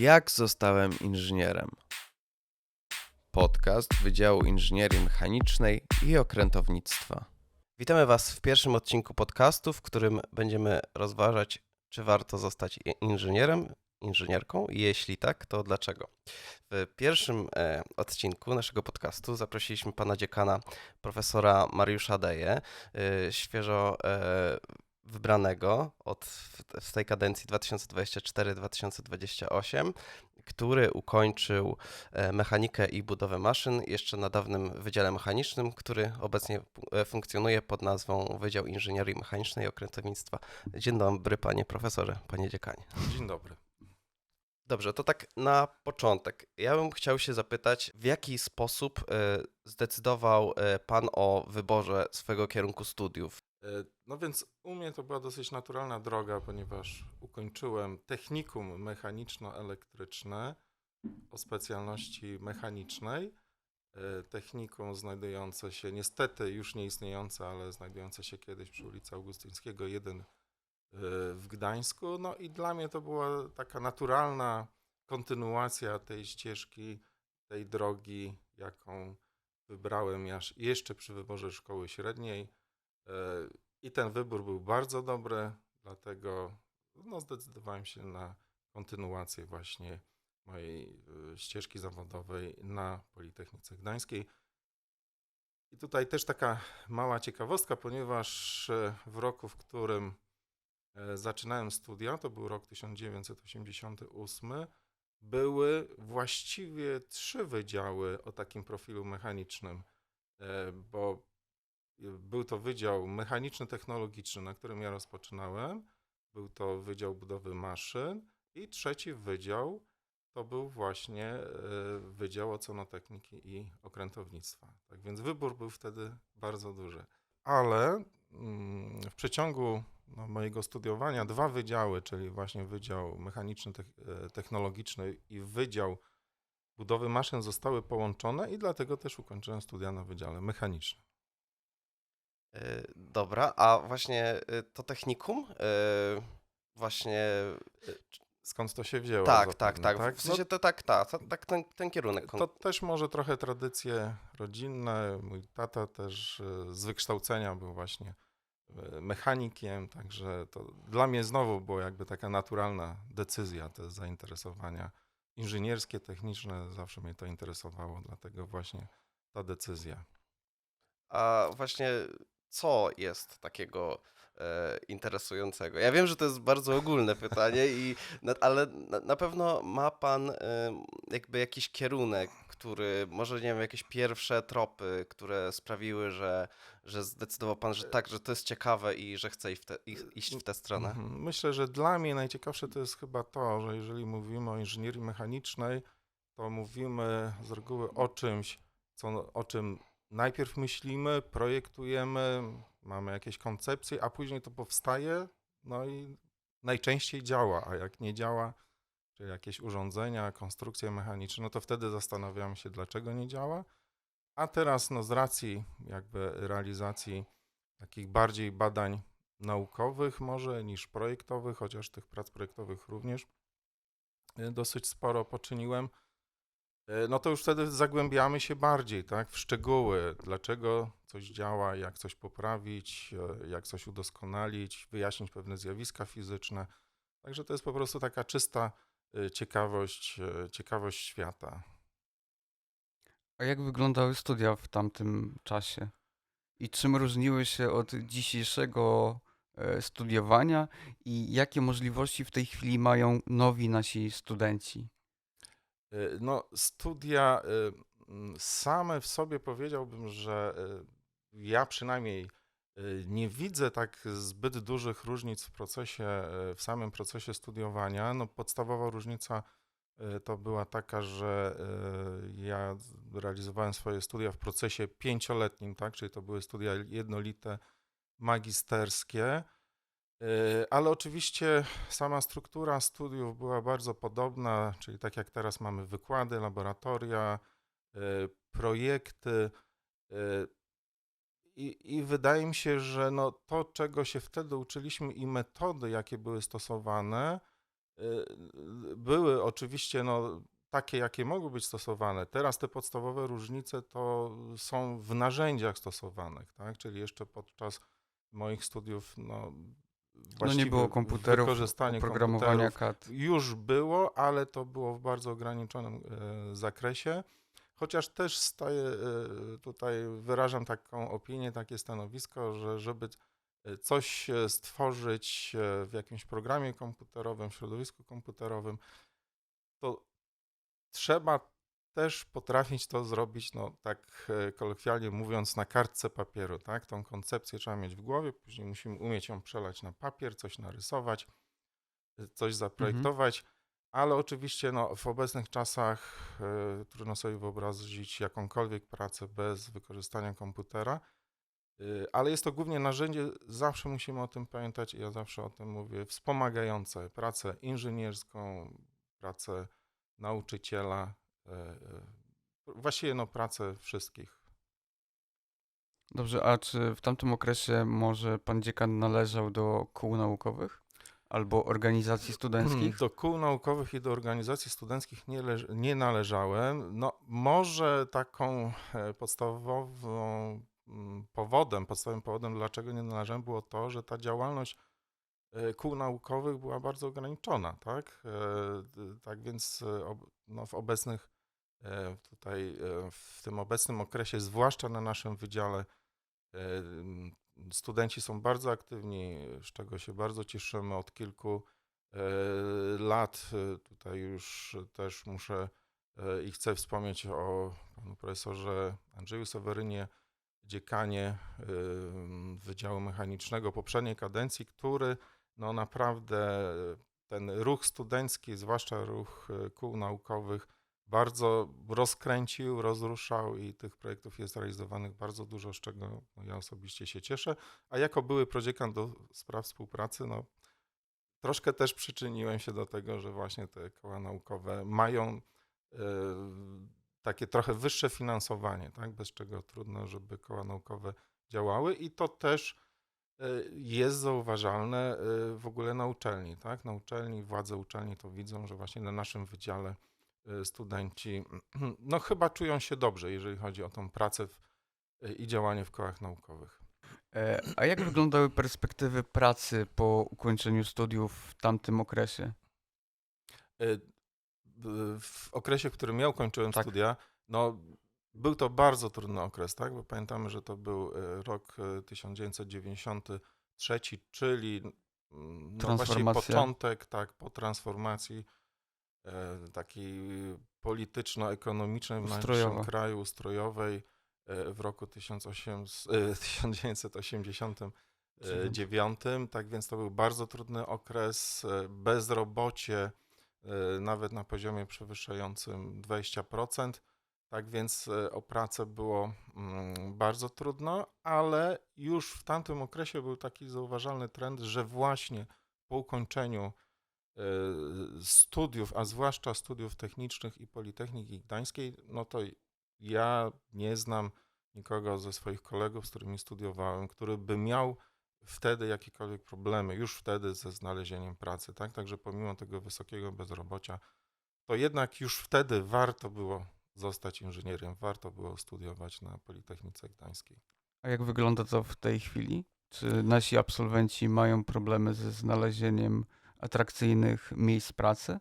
Jak zostałem inżynierem? Podcast Wydziału Inżynierii Mechanicznej i Okrętownictwa. Witamy Was w pierwszym odcinku podcastu, w którym będziemy rozważać, czy warto zostać i- inżynierem, inżynierką. Jeśli tak, to dlaczego? W pierwszym e, odcinku naszego podcastu zaprosiliśmy pana dziekana, profesora Mariusza Deje, e, świeżo e, wybranego od w, w tej kadencji 2024-2028, który ukończył e, mechanikę i budowę maszyn jeszcze na dawnym Wydziale Mechanicznym, który obecnie e, funkcjonuje pod nazwą Wydział Inżynierii Mechanicznej i Okrętownictwa. Dzień dobry, panie profesorze, panie dziekanie. Dzień dobry. Dobrze, to tak na początek. Ja bym chciał się zapytać, w jaki sposób e, zdecydował pan o wyborze swojego kierunku studiów? E, No więc u mnie to była dosyć naturalna droga, ponieważ ukończyłem technikum mechaniczno-elektryczne o specjalności mechanicznej. E, Technikum znajdujące się, niestety już nie istniejące, ale znajdujące się kiedyś przy ulicy Augustyńskiego 1 e, w Gdańsku. No i dla mnie to była taka naturalna kontynuacja tej ścieżki, tej drogi, jaką wybrałem jeszcze przy wyborze szkoły średniej. E, I ten wybór był bardzo dobry, dlatego no, zdecydowałem się na kontynuację właśnie mojej e, ścieżki zawodowej na Politechnice Gdańskiej. I tutaj też taka mała ciekawostka, ponieważ e, w roku, w którym zaczynałem studia, to był rok 1988, były właściwie trzy wydziały o takim profilu mechanicznym, bo był to Wydział Mechaniczny-Technologiczny, na którym ja rozpoczynałem. Był to Wydział Budowy Maszyn. I trzeci wydział to był właśnie e, Wydział Oconotechniki i Okrętownictwa. Tak więc wybór był wtedy bardzo duży. Ale mm, w przeciągu no, mojego studiowania dwa wydziały, czyli właśnie Wydział Mechaniczny-Technologiczny i Wydział Budowy Maszyn zostały połączone i dlatego też ukończyłem studia na Wydziale Mechanicznym. E, Dobra, a właśnie e, to technikum? e, Właśnie. Skąd to się wzięło? Tak, tak, zapewne, tak. W No, sensie to tak, tak, tak ten, ten kierunek. To też może trochę tradycje rodzinne. Mój tata też z wykształcenia był właśnie mechanikiem, także to dla mnie znowu była jakby taka naturalna decyzja, te zainteresowania inżynierskie, techniczne, zawsze mnie to interesowało, dlatego właśnie ta decyzja. A właśnie co jest takiego e, interesującego? Ja wiem, że to jest bardzo ogólne pytanie, i, na, ale na, na pewno ma pan e, jakby jakiś kierunek, który, może nie wiem, jakieś pierwsze tropy, które sprawiły, że, że zdecydował pan, że tak, że to jest ciekawe i że chce iść w, te, iść w tę stronę. Mhm. Myślę, że dla mnie najciekawsze to jest chyba to, że jeżeli mówimy o inżynierii mechanicznej, to mówimy z reguły o czymś, co, o czym najpierw myślimy, projektujemy, mamy jakieś koncepcje, a później to powstaje, no i najczęściej działa, a jak nie działa, czy jakieś urządzenia, konstrukcje mechaniczne, no to wtedy zastanawiamy się, dlaczego nie działa. A teraz, no z racji jakby realizacji takich bardziej badań naukowych może niż projektowych, chociaż tych prac projektowych również y, dosyć sporo poczyniłem. Y, No to już wtedy zagłębiamy się bardziej, tak, w szczegóły, dlaczego coś działa, jak coś poprawić, y, jak coś udoskonalić, wyjaśnić pewne zjawiska fizyczne. Także to jest po prostu taka czysta y, ciekawość, ciekawość świata. A jak wyglądały studia w tamtym czasie? I czym różniły się od dzisiejszego e, studiowania? I jakie możliwości w tej chwili mają nowi nasi studenci? Y, No, studia y, mm, same w sobie powiedziałbym, że y, ja przynajmniej nie widzę tak zbyt dużych różnic w procesie, w samym procesie studiowania. No, podstawowa różnica to była taka, że ja realizowałem swoje studia w procesie pięcioletnim, tak, czyli to były studia jednolite, magisterskie. Y, Ale oczywiście sama struktura studiów była bardzo podobna, czyli tak jak teraz mamy wykłady, laboratoria, y, projekty. y, I, I wydaje mi się, że no to, czego się wtedy uczyliśmy i metody, jakie były stosowane, były oczywiście no, takie, jakie mogły być stosowane. Teraz te podstawowe różnice to są w narzędziach stosowanych, tak? Czyli jeszcze podczas moich studiów, no, No nie było komputerów, wykorzystanie oprogramowania komputerów CAD. już było, ale to było w bardzo ograniczonym e, zakresie. Chociaż też staję, e, tutaj wyrażam taką opinię, takie stanowisko, że żeby e, coś stworzyć e, w jakimś programie komputerowym, w środowisku komputerowym, to trzeba też potrafić to zrobić, no tak e, kolokwialnie mówiąc, na kartce papieru, tak? Tą koncepcję trzeba mieć w głowie, później musimy umieć ją przelać na papier, coś narysować, e, coś zaprojektować, ale oczywiście no, w obecnych czasach e, trudno sobie wyobrazić jakąkolwiek pracę bez wykorzystania komputera, e, ale jest to głównie narzędzie, zawsze musimy o tym pamiętać i ja zawsze o tym mówię, wspomagające pracę inżynierską, pracę nauczyciela, właściwie no pracę wszystkich. Dobrze, a czy w tamtym okresie może pan dziekan należał do kół naukowych albo organizacji studenckich? Do kół naukowych i do organizacji studenckich nie, nie należałem. No, może taką e, podstawową mm, powodem, podstawowym powodem, dlaczego nie należałem, było to, że ta działalność e, kół naukowych była bardzo ograniczona, tak? E, Tak więc e, no, w obecnych e, tutaj, e, w tym obecnym okresie, zwłaszcza na naszym wydziale, e, studenci są bardzo aktywni, z czego się bardzo cieszymy od kilku e, lat. E, Tutaj już też muszę e, i chcę wspomnieć o panu profesorze Andrzeju Sewerynie, dziekanie e, Wydziału Mechanicznego poprzedniej kadencji, który no naprawdę ten ruch studencki, zwłaszcza ruch e, kół naukowych, bardzo rozkręcił, rozruszał i tych projektów jest realizowanych bardzo dużo, z czego ja osobiście się cieszę. A jako były prodziekan do spraw współpracy, no troszkę też przyczyniłem się do tego, że właśnie te koła naukowe mają e, takie trochę wyższe finansowanie, tak? bez czego trudno, żeby koła naukowe działały i to też jest zauważalne e, w ogóle na uczelni. Tak? Na uczelni, władze uczelni to widzą, że właśnie na naszym wydziale e, studenci no chyba czują się dobrze, jeżeli chodzi o tą pracę w, e, i działanie w kołach naukowych. E, a jak wyglądały perspektywy pracy po ukończeniu studiów w tamtym okresie? E, W okresie, w którym ja ukończyłem Tak. studia, no był to bardzo trudny okres, tak? Bo pamiętamy, że to był e, rok e, 1993, czyli mm, no Transformacja. początek, tak, po transformacji e, takiej polityczno-ekonomicznej w naszym kraju, ustrojowej e, w roku 1800, e, 1989. Tak więc to był bardzo trudny okres, e, bezrobocie e, nawet na poziomie przewyższającym 20%. Tak więc e, o pracę było mm, bardzo trudno, ale już w tamtym okresie był taki zauważalny trend, że właśnie po ukończeniu e, studiów, a zwłaszcza studiów technicznych i Politechniki Gdańskiej, no to ja nie znam nikogo ze swoich kolegów, z którymi studiowałem, który by miał wtedy jakiekolwiek problemy, już wtedy ze znalezieniem pracy, tak? Także pomimo tego wysokiego bezrobocia, to jednak już wtedy warto było zostać inżynierem, warto było studiować na Politechnice Gdańskiej. A jak wygląda to w tej chwili? Czy nasi absolwenci mają problemy ze znalezieniem atrakcyjnych miejsc pracy?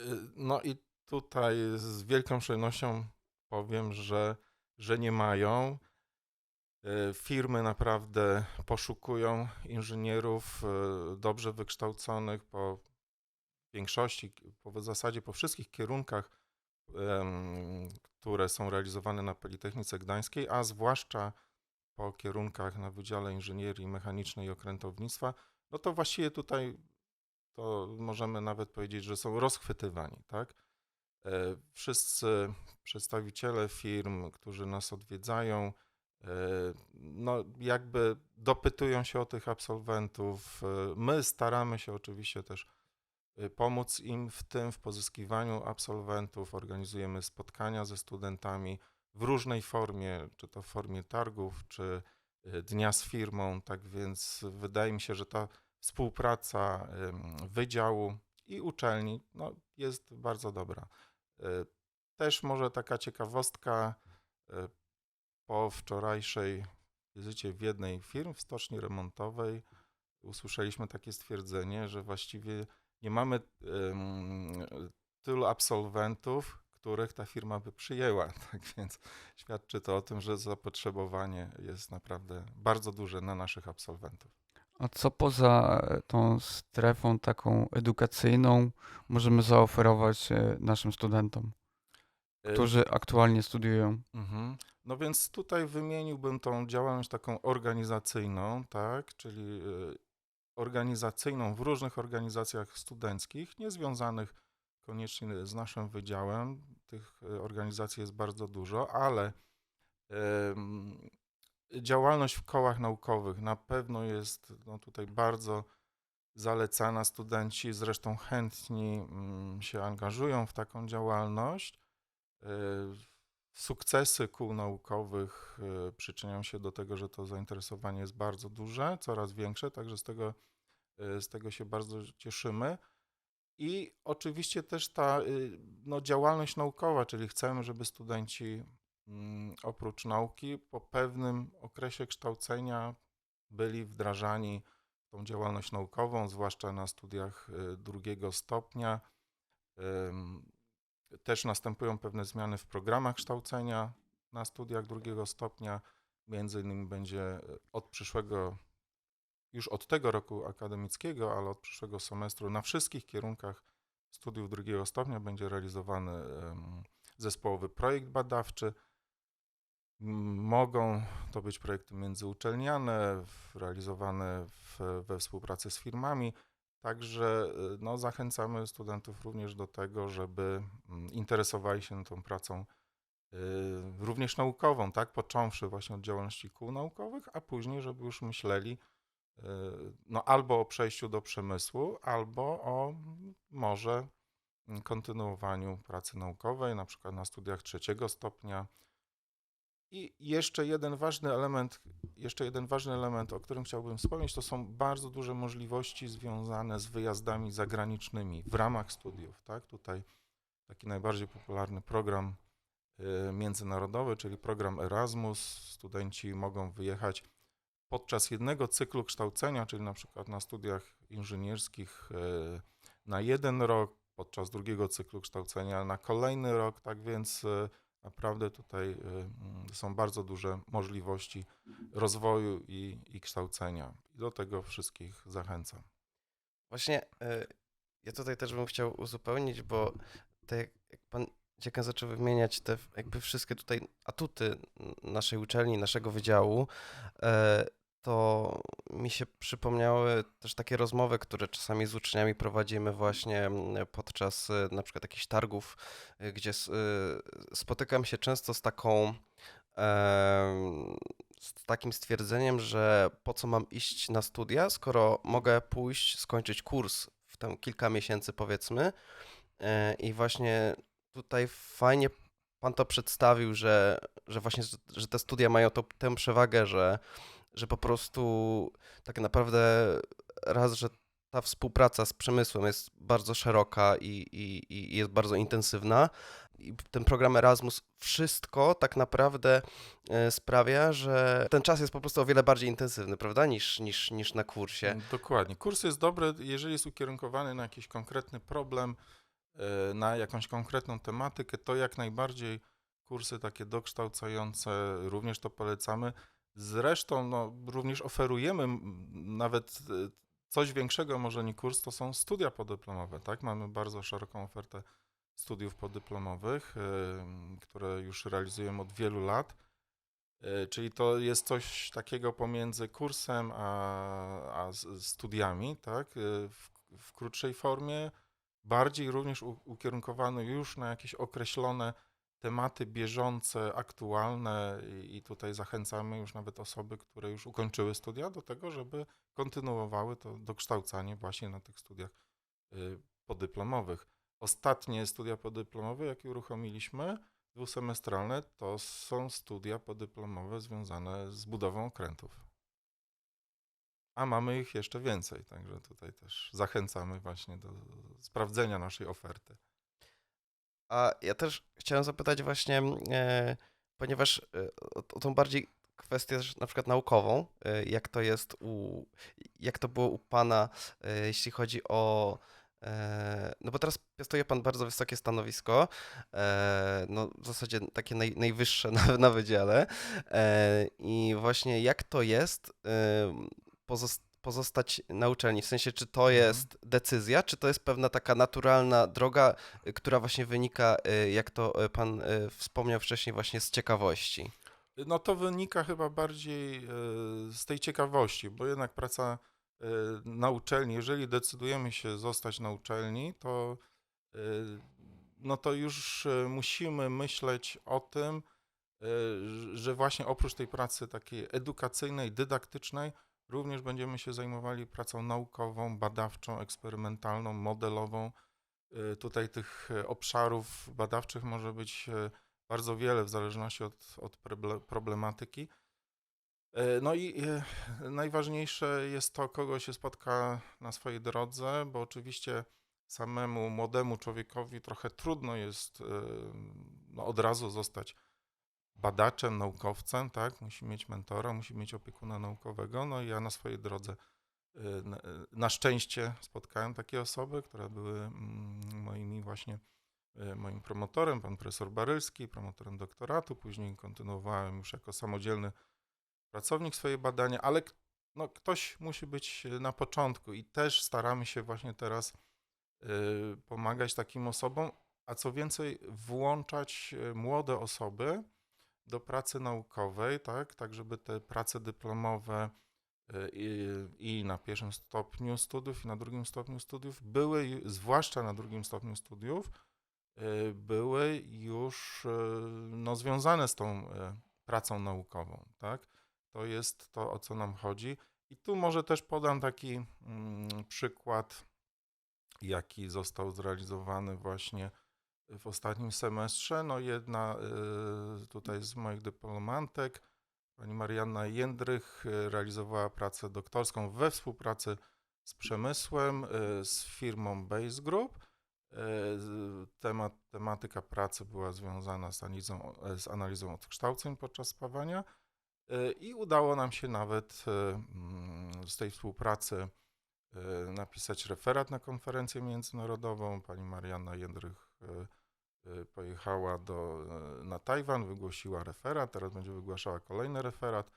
Y, No i tutaj z wielką przyjemnością powiem, że, że nie mają. Y, Firmy naprawdę poszukują inżynierów y, dobrze wykształconych po większości, po w zasadzie po wszystkich kierunkach, które są realizowane na Politechnice Gdańskiej, a zwłaszcza po kierunkach na Wydziale Inżynierii Mechanicznej i Okrętownictwa, no to właściwie tutaj to możemy nawet powiedzieć, że są rozchwytywani, tak? E, Wszyscy przedstawiciele firm, którzy nas odwiedzają, e, no jakby dopytują się o tych absolwentów. E, My staramy się oczywiście też pomóc im w tym, w pozyskiwaniu absolwentów. Organizujemy spotkania ze studentami w różnej formie, czy to w formie targów, czy e, dnia z firmą. Tak więc wydaje mi się, że ta współpraca wydziału i uczelni no, jest bardzo dobra. E, Też może taka ciekawostka, po wczorajszej wizycie w jednej firm w stoczni remontowej usłyszeliśmy takie stwierdzenie, że właściwie nie mamy em, tylu absolwentów, których ta firma by przyjęła. Tak więc świadczy to o tym, że zapotrzebowanie jest naprawdę bardzo duże na naszych absolwentów. A co poza e, tą strefą taką edukacyjną możemy zaoferować e, naszym studentom, E, którzy aktualnie studiują? Mhm. No więc tutaj wymieniłbym tą działalność taką organizacyjną, tak, czyli y, organizacyjną w różnych organizacjach studenckich, niezwiązanych koniecznie z naszym wydziałem. Tych y, organizacji jest bardzo dużo, ale działalność w kołach naukowych na pewno jest no, tutaj bardzo zalecana. Studenci zresztą chętni mm, się angażują w taką działalność. Y, Sukcesy kół naukowych y, przyczyniają się do tego, że to zainteresowanie jest bardzo duże, coraz większe, także z tego, y, z tego się bardzo cieszymy. I oczywiście też ta y, no, działalność naukowa, czyli chcemy, żeby studenci mm, oprócz nauki po pewnym okresie kształcenia byli wdrażani w tą działalność naukową, zwłaszcza na studiach drugiego stopnia. Też następują pewne zmiany w programach kształcenia na studiach drugiego stopnia. Między innymi będzie e, od przyszłego, już od tego roku akademickiego, ale od przyszłego semestru na wszystkich kierunkach studiów drugiego stopnia będzie realizowany zespołowy projekt badawczy. Mogą to być projekty międzyuczelniane, realizowane w, we współpracy z firmami. Także y, no, zachęcamy studentów również do tego, żeby mm, interesowali się tą pracą y, również naukową, tak, począwszy właśnie od działalności kół naukowych, a później, żeby już myśleli y, no, albo o przejściu do przemysłu, albo o może mm, kontynuowaniu pracy naukowej, na przykład na studiach trzeciego stopnia. I jeszcze jeden ważny element, jeszcze jeden ważny element, o którym chciałbym wspomnieć, to są bardzo duże możliwości związane z wyjazdami zagranicznymi w ramach studiów. Tak? Tutaj taki najbardziej popularny program y, międzynarodowy, czyli program Erasmus. Studenci mogą wyjechać podczas jednego cyklu kształcenia, czyli na przykład na studiach inżynierskich y, na jeden rok, podczas drugiego cyklu kształcenia na kolejny rok. Tak więc y, Naprawdę tutaj y, mm, są bardzo duże możliwości rozwoju i, i kształcenia. I do tego wszystkich zachęcam. Właśnie e, ja tutaj też bym chciał uzupełnić, bo tak jak- pan dziekan zaczął wymieniać te jakby wszystkie tutaj atuty naszej uczelni, naszego wydziału, e, to mi się przypomniały też takie rozmowy, które czasami z uczniami prowadzimy właśnie mm, podczas e, na przykład jakichś targów, e, gdzie e, spotykam się często z taką z takim stwierdzeniem, że po co mam iść na studia, skoro mogę pójść, skończyć kurs w tam kilka miesięcy powiedzmy. E, I właśnie tutaj fajnie pan to przedstawił, że, że właśnie, że te studia mają to, tę przewagę, że, że po prostu tak naprawdę raz, że ta współpraca z przemysłem jest bardzo szeroka i, i, i jest bardzo intensywna. I ten program Erasmus wszystko tak naprawdę e, sprawia, że ten czas jest po prostu o wiele bardziej intensywny, prawda, niż, niż, niż na kursie. Dokładnie. Kurs jest dobry, jeżeli jest ukierunkowany na jakiś konkretny problem, y, na jakąś konkretną tematykę, to jak najbardziej kursy takie dokształcające również to polecamy. Zresztą no, również oferujemy nawet y, coś większego, może nie kurs, to są studia podyplomowe. Tak? Mamy bardzo szeroką ofertę studiów podyplomowych, y, które już realizujemy od wielu lat. Y, Czyli to jest coś takiego pomiędzy kursem a, a studiami, tak? W, w krótszej formie, bardziej również u, ukierunkowany już na jakieś określone tematy bieżące, aktualne i, tutaj zachęcamy już nawet osoby, które już ukończyły studia do tego, żeby kontynuowały to dokształcanie właśnie na tych studiach y, podyplomowych. Ostatnie studia podyplomowe, jakie uruchomiliśmy, dwusemestralne, to są studia podyplomowe związane z budową okrętów. a mamy ich jeszcze więcej, także tutaj też zachęcamy właśnie do sprawdzenia naszej oferty. A ja też chciałem zapytać właśnie, e, ponieważ e, o, o tą bardziej kwestię na przykład naukową, e, jak to jest u, jak to było u Pana, e, jeśli chodzi o, e, no bo teraz piastuje Pan bardzo wysokie stanowisko, e, no w zasadzie takie naj, najwyższe na, na wydziale i właśnie jak to jest e, pozos- pozostać na uczelni, w sensie czy to Mhm. jest decyzja, czy to jest pewna taka naturalna droga, y, która właśnie wynika, y, jak to y, pan wspomniał wcześniej, właśnie z ciekawości. No to wynika chyba bardziej z tej ciekawości, bo jednak praca na uczelni, jeżeli decydujemy się zostać na uczelni, to, no to już musimy myśleć o tym, że właśnie oprócz tej pracy takiej edukacyjnej, dydaktycznej, również będziemy się zajmowali pracą naukową, badawczą, eksperymentalną, modelową. E, Tutaj tych e, obszarów badawczych może być e, bardzo wiele w zależności od, od proble- problematyki. No i najważniejsze jest to, kogo się spotka na swojej drodze, bo oczywiście samemu młodemu człowiekowi trochę trudno jest no, od razu zostać badaczem, naukowcem, tak? Musi mieć mentora, musi mieć opiekuna naukowego. No i ja na swojej drodze e, na, na szczęście spotkałem takie osoby, które były mm, moimi właśnie e, moim promotorem, pan profesor Barylski, promotorem doktoratu. Później kontynuowałem już jako samodzielny pracownik swoje badania, ale no, ktoś musi być na początku i też staramy się właśnie teraz pomagać takim osobom, a co więcej, włączać młode osoby do pracy naukowej, tak, tak żeby te prace dyplomowe e, i, i na pierwszym stopniu studiów, i na drugim stopniu studiów były, zwłaszcza na drugim stopniu studiów, e, były już e, no, związane z tą pracą naukową, tak? To jest to, o co nam chodzi. I tu może też podam taki mm, przykład, jaki został zrealizowany właśnie w ostatnim semestrze. No jedna y, tutaj z moich dyplomantek, pani Marianna Jędrych, y, realizowała pracę doktorską we współpracy z przemysłem, y, z firmą Base Group. Temat, tematyka pracy była związana z analizą, z analizą odkształceń podczas spawania. I udało nam się nawet mm, z tej współpracy napisać referat na konferencję międzynarodową. Pani Marianna Jędrych pojechała do, y, na Tajwan, wygłosiła referat, teraz będzie wygłaszała kolejny referat.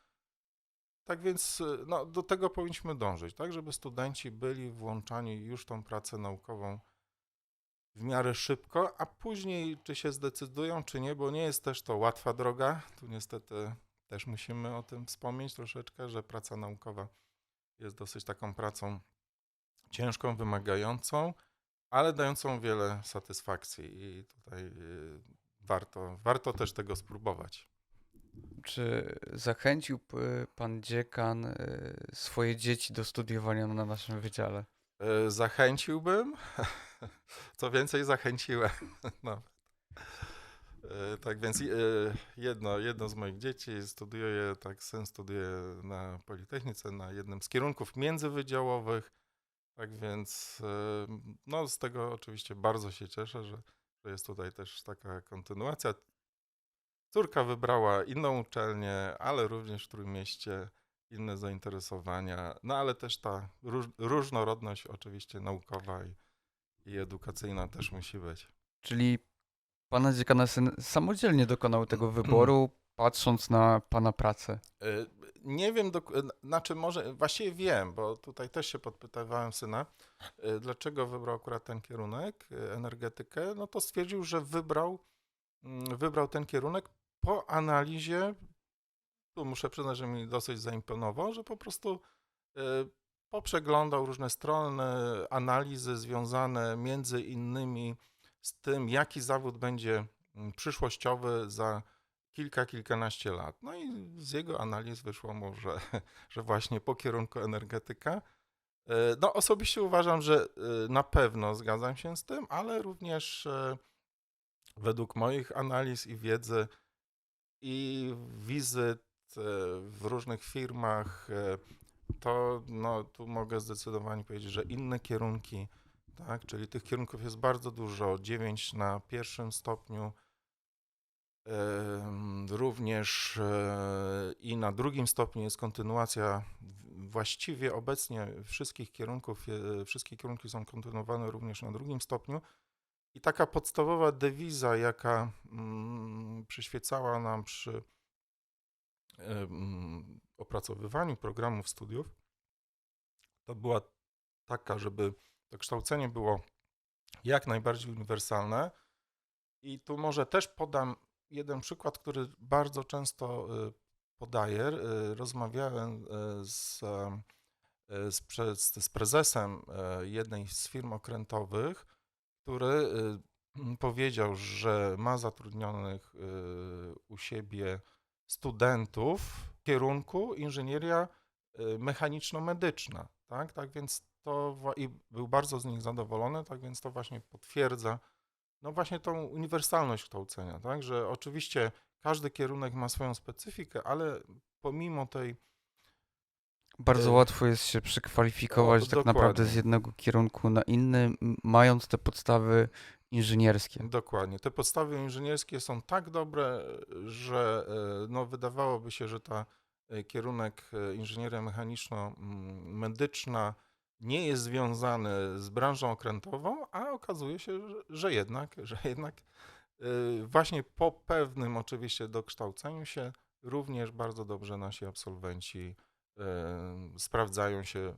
Tak więc y, no, do tego powinniśmy dążyć, tak, żeby studenci byli włączani już tą pracę naukową w miarę szybko, a później czy się zdecydują, czy nie, bo nie jest też to łatwa droga. Tu niestety też musimy o tym wspomnieć troszeczkę, że praca naukowa jest dosyć taką pracą ciężką, wymagającą, ale dającą wiele satysfakcji i tutaj y, warto, warto też tego spróbować. Czy zachęciłby pan dziekan y, swoje dzieci do studiowania na naszym wydziale? Y, Zachęciłbym, co więcej zachęciłem. Nawet. Y, Tak więc y, jedno, jedno z moich dzieci studiuje, tak syn studiuje na Politechnice na jednym z kierunków międzywydziałowych. Tak więc no z tego oczywiście bardzo się cieszę, że, że jest tutaj też taka kontynuacja. Córka wybrała inną uczelnię, ale również w Trójmieście inne zainteresowania, no ale też ta róż, różnorodność oczywiście naukowa i, i edukacyjna też musi być. Czyli pana dziekana syn samodzielnie dokonał tego wyboru, patrząc na pana pracę. Y, Nie wiem, y, znaczy może, właściwie wiem, bo tutaj też się podpytywałem syna, y, dlaczego wybrał akurat ten kierunek, energetykę, no to stwierdził, że wybrał, mm, wybrał ten kierunek po analizie, tu muszę przyznać, że mi dosyć zaimponował, że po prostu poprzeglądał różne strony, analizy związane między innymi z tym, jaki zawód będzie mm, przyszłościowy za kilka, kilkanaście lat. No i z jego analiz wyszło mu, że, że właśnie po kierunku energetyka. E, No osobiście uważam, że e, na pewno zgadzam się z tym, ale również e, według moich analiz i wiedzy i wizyt w różnych firmach, to no, tu mogę zdecydowanie powiedzieć, że inne kierunki, tak, czyli tych kierunków jest bardzo dużo, 9 na pierwszym stopniu, również e, i na drugim stopniu jest kontynuacja właściwie obecnie wszystkich kierunków, e, wszystkie kierunki są kontynuowane również na drugim stopniu. I taka podstawowa dewiza, jaka mm, przyświecała nam przy opracowywaniu programów studiów, to była taka, żeby to kształcenie było jak najbardziej uniwersalne. I tu może też podam jeden przykład, który bardzo często y, podaję. Y, Rozmawiałem y, z, z, z prezesem jednej z firm okrętowych, który powiedział, że ma zatrudnionych u siebie studentów w kierunku inżynieria mechaniczno-medyczna, tak? Tak więc to i był bardzo z nich zadowolony, tak więc to właśnie potwierdza no właśnie tą uniwersalność kształcenia, tak? Że oczywiście każdy kierunek ma swoją specyfikę, ale pomimo tej Bardzo E, łatwo jest się przekwalifikować tak naprawdę z dokładnie. jednego kierunku na inny, mając te podstawy inżynierskie. Dokładnie. Te podstawy inżynierskie są tak dobre, że e, no, wydawałoby się, że ta e, kierunek inżynieria mechaniczno-medyczna nie jest związany z branżą okrętową, a okazuje się, że, jednak, że jednak e, właśnie po pewnym oczywiście dokształceniu się również bardzo dobrze nasi absolwenci e, sprawdzają się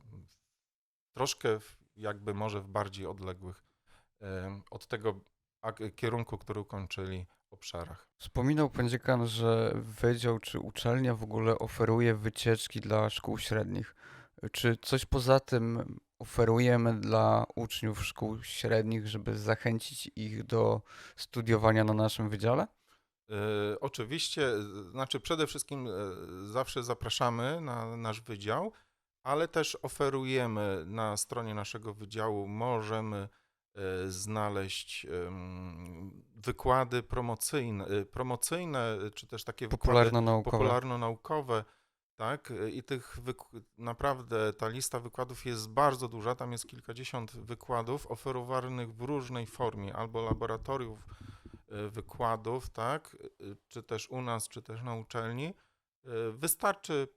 troszkę jakby może w bardziej odległych em, od tego kierunku, który ukończyli obszarach. Wspominał pan dziekan, że wydział czy uczelnia w ogóle oferuje wycieczki dla szkół średnich. Czy coś poza tym oferujemy dla uczniów szkół średnich, żeby zachęcić ich do studiowania na naszym wydziale? E, Oczywiście, znaczy przede wszystkim e, zawsze zapraszamy na nasz wydział, ale też oferujemy na stronie naszego wydziału, możemy e, znaleźć wykłady promocyjne, promocyjne czy też takie Popularno-naukowe. popularno-naukowe, tak? I tych naprawdę ta lista wykładów jest bardzo duża. Tam jest kilkadziesiąt wykładów oferowanych w różnej formie, albo laboratoriów y, wykładów, tak? Y, Czy też u nas, czy też na uczelni. Y, Wystarczy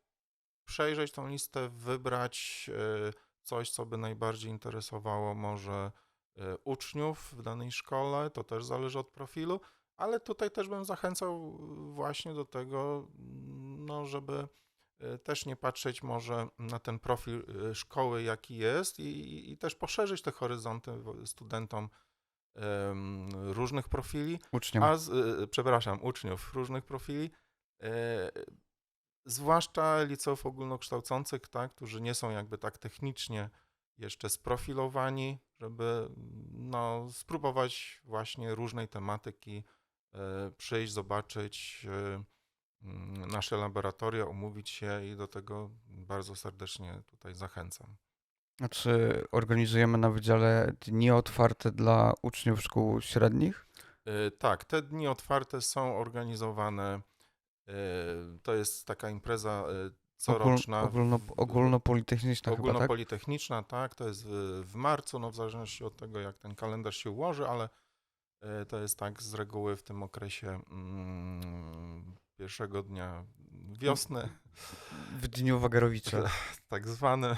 przejrzeć tą listę, wybrać y, coś, co by najbardziej interesowało może y, uczniów w danej szkole, to też zależy od profilu, ale tutaj też bym zachęcał właśnie do tego, no, żeby y, też nie patrzeć może na ten profil y, szkoły, jaki jest i, i też poszerzyć te horyzonty studentom różnych profili, Uczniom. a z, y, przepraszam, uczniów różnych profili, e, zwłaszcza liceów ogólnokształcących, tak, którzy nie są jakby tak technicznie jeszcze sprofilowani, żeby no, spróbować właśnie różnej tematyki, e, przyjść, zobaczyć e, nasze laboratoria, umówić się i do tego bardzo serdecznie tutaj zachęcam. Znaczy, organizujemy na wydziale dni otwarte dla uczniów szkół średnich. E, Tak, te dni otwarte są organizowane. e, To jest taka impreza e, coroczna. Ogól, ogólno, w- ogólnopolitechniczna chyba, tak? Ogólnopolitechniczna, tak, to jest w, marcu, no w zależności od tego, jak ten kalendarz się ułoży, ale to jest tak z reguły w tym okresie mm, pierwszego dnia wiosny, W dniu Wagarowicza. tak zwane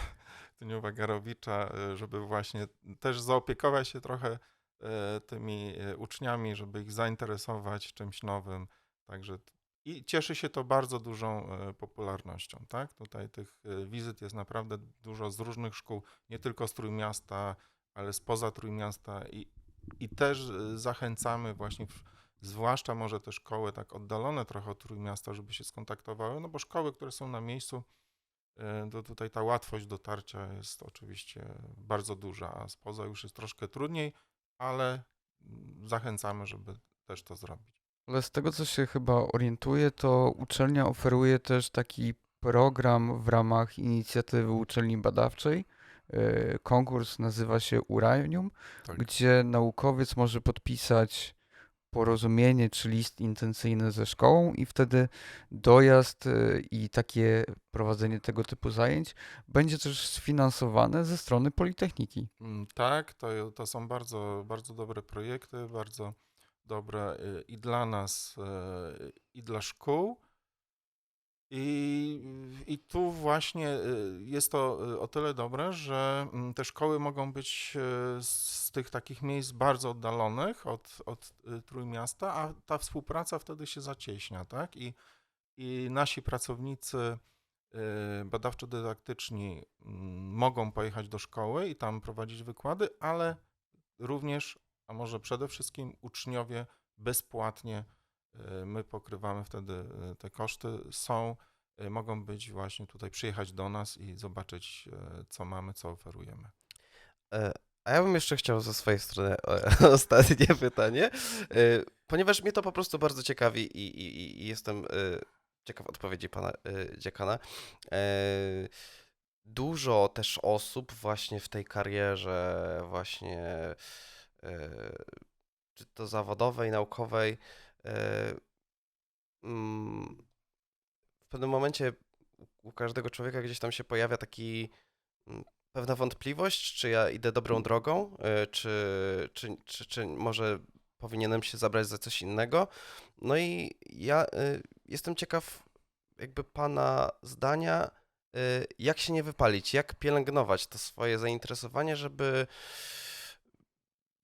Dniu Wagarowicza, żeby właśnie też zaopiekować się trochę e, tymi e, uczniami, żeby ich zainteresować czymś nowym. Także i cieszy się to bardzo dużą e, popularnością, tak? Tutaj tych wizyt jest naprawdę dużo z różnych szkół, nie tylko z Trójmiasta, ale spoza Trójmiasta i, i też zachęcamy właśnie, w, zwłaszcza może te szkoły tak oddalone trochę od Trójmiasta, żeby się skontaktowały, no bo szkoły, które są na miejscu, e, to tutaj ta łatwość dotarcia jest oczywiście bardzo duża, a spoza już jest troszkę trudniej, ale zachęcamy, żeby też to zrobić. Ale z tego, co się chyba orientuję, to uczelnia oferuje też taki program w ramach inicjatywy uczelni badawczej. Yy, Konkurs nazywa się Uranium, Tak. gdzie naukowiec może podpisać porozumienie czy list intencyjny ze szkołą i wtedy dojazd y, i takie prowadzenie tego typu zajęć będzie też sfinansowane ze strony Politechniki. Mm, Tak, to, to są bardzo, bardzo dobre projekty, bardzo dobre y, i dla nas, y, i dla szkół. I, I tu właśnie y, jest to y, o tyle dobre, że mm, te szkoły mogą być y, z tych takich miejsc bardzo oddalonych od, od Trójmiasta, a ta współpraca wtedy się zacieśnia, tak? I, i nasi pracownicy badawczo-dydaktyczni mm, mogą pojechać do szkoły i tam prowadzić wykłady, ale również, a może przede wszystkim uczniowie bezpłatnie, my pokrywamy wtedy y, te koszty, są, y, mogą być właśnie tutaj, przyjechać do nas i zobaczyć, co mamy, co oferujemy. E, A ja bym jeszcze chciał ze swojej strony e, ostatnie pytanie, e, ponieważ mnie to po prostu bardzo ciekawi i, i, i jestem e, ciekaw odpowiedzi pana e, dziekana. E, Dużo też osób właśnie w tej karierze właśnie e, czy to zawodowej, naukowej e, w pewnym momencie u każdego człowieka gdzieś tam się pojawia taki mm, pewna wątpliwość, czy ja idę dobrą drogą, y, czy, czy, czy, czy może powinienem się zabrać za coś innego. No i ja y, jestem ciekaw jakby pana zdania, jak się nie wypalić, jak pielęgnować to swoje zainteresowanie, żeby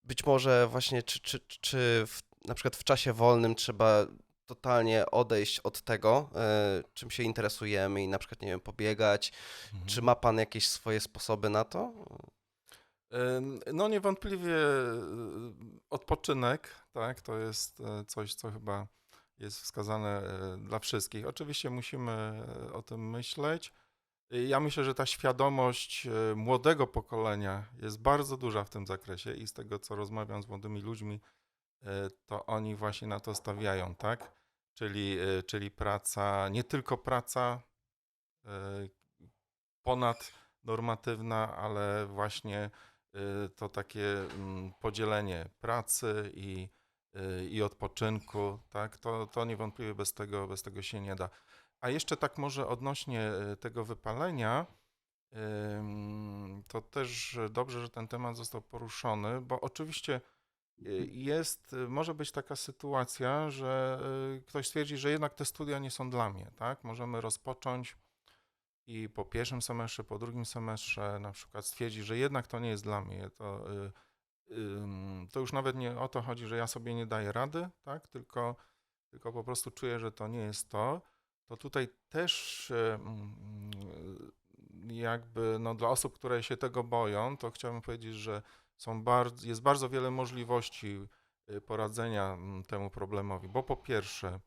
być może właśnie, czy, czy, czy w, na przykład w czasie wolnym trzeba totalnie odejść od tego, y, czym się interesujemy i na przykład, nie wiem, pobiegać, czy ma pan jakieś swoje sposoby na to? No niewątpliwie y, odpoczynek, tak, to jest e, coś, co chyba jest wskazane e, dla wszystkich. Oczywiście musimy e, o tym myśleć. Ja myślę, że ta świadomość e, młodego pokolenia jest bardzo duża w tym zakresie i z tego, co rozmawiam z młodymi ludźmi, e, to oni właśnie na to stawiają, tak? Czyli, e, czyli praca, nie tylko praca e, ponadnormatywna, ale właśnie y, to takie mm, podzielenie pracy i, y, i odpoczynku, tak, to, to niewątpliwie bez tego, bez tego się nie da. A jeszcze tak może odnośnie y, tego wypalenia, to też dobrze, że ten temat został poruszony, bo oczywiście y, jest, y, może być taka sytuacja, że y, ktoś stwierdzi, że jednak te studia nie są dla mnie, tak? Możemy rozpocząć i po pierwszym semestrze, po drugim semestrze na przykład stwierdzi, że jednak to nie jest dla mnie, to, y, to już nawet nie o to chodzi, że ja sobie nie daję rady, tak? Tylko, tylko po prostu czuję, że to nie jest to, to tutaj też y, mm, jakby no, dla osób, które się tego boją, to chciałbym powiedzieć, że są bardzo, jest bardzo wiele możliwości y, poradzenia mm, temu problemowi, bo po pierwsze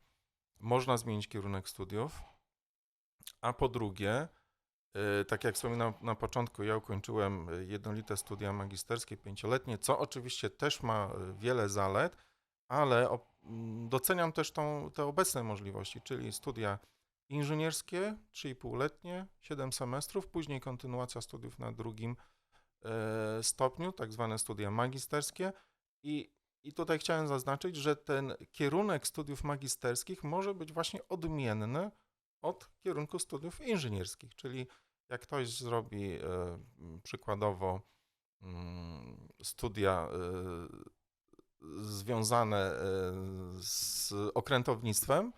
można zmienić kierunek studiów, a po drugie, y, tak jak wspominałem na początku, ja ukończyłem y, jednolite studia magisterskie pięcioletnie, co oczywiście też ma wiele zalet, ale mm, doceniam też tą, te obecne możliwości, czyli studia inżynierskie, 3,5-letnie, 7 semestrów, później kontynuacja studiów na drugim stopniu, tak zwane studia magisterskie. I, I tutaj chciałem zaznaczyć, że ten kierunek studiów magisterskich może być właśnie odmienny od kierunku studiów inżynierskich, czyli jak ktoś zrobi e, przykładowo mm, studia e, związane e, z okrętownictwem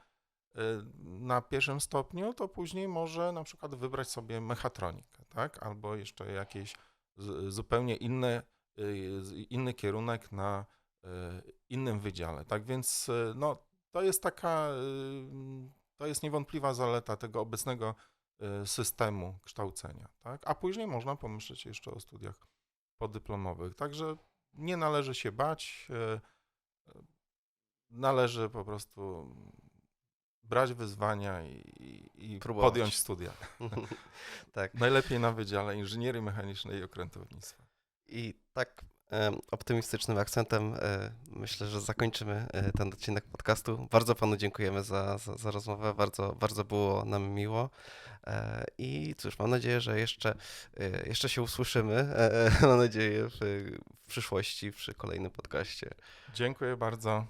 e, na pierwszym stopniu, to później może na przykład wybrać sobie mechatronikę, tak? Albo jeszcze jakieś zupełnie inne, y, inny kierunek na e, innym wydziale. Tak więc e, no, to jest taka, y, to jest niewątpliwa zaleta tego obecnego systemu kształcenia, tak? A później można pomyśleć jeszcze o studiach podyplomowych. Także nie należy się bać, należy po prostu brać wyzwania i, i- podjąć studia. Tak. Najlepiej na Wydziale Inżynierii Mechanicznej i Okrętownictwa. I tak optymistycznym akcentem e, myślę, że zakończymy e, ten odcinek podcastu. Bardzo panu dziękujemy za, za, za rozmowę, bardzo, bardzo było nam miło. E, I cóż, mam nadzieję, że jeszcze, jeszcze się usłyszymy, mam nadzieję, w, w przyszłości, przy kolejnym podcaście. Dziękuję bardzo.